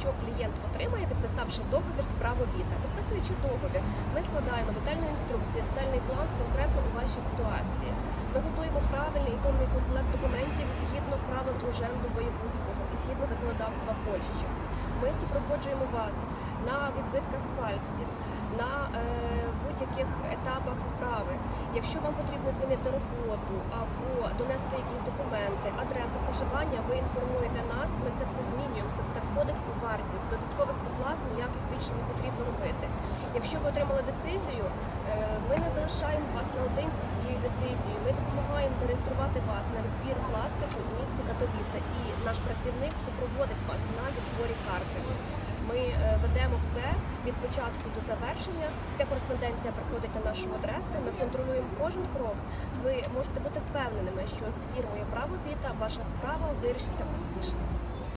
що клієнт отримає, підписавши договір з правовіта. Підписуючи договір, ми складаємо детальну інструкцію, детальний план конкретно у вашій ситуації. Ми готуємо правильний і повний комплект документів згідно правил уженду воєвудського і згідно законодавства Польщі. Ми супроводжуємо вас на відбитках пальців, на е, будь-яких етапах справи. Якщо вам потрібно змінити роботу або донести якісь документи, адреса проживання, ви інформуєте нас, ми це все Якщо ви отримали децизію, е, ми не залишаємо вас наодинці з цією децизією. Ми допомагаємо зареєструвати вас на відбір пластику у місті Катовіце, і наш працівник супроводить вас на відборі карти. Ми е, ведемо все від початку до завершення. Вся кореспонденція приходить на нашу адресу. Ми контролюємо кожен крок. Ви можете бути впевненими, що з фірмою право віта ваша справа вирішиться успішно.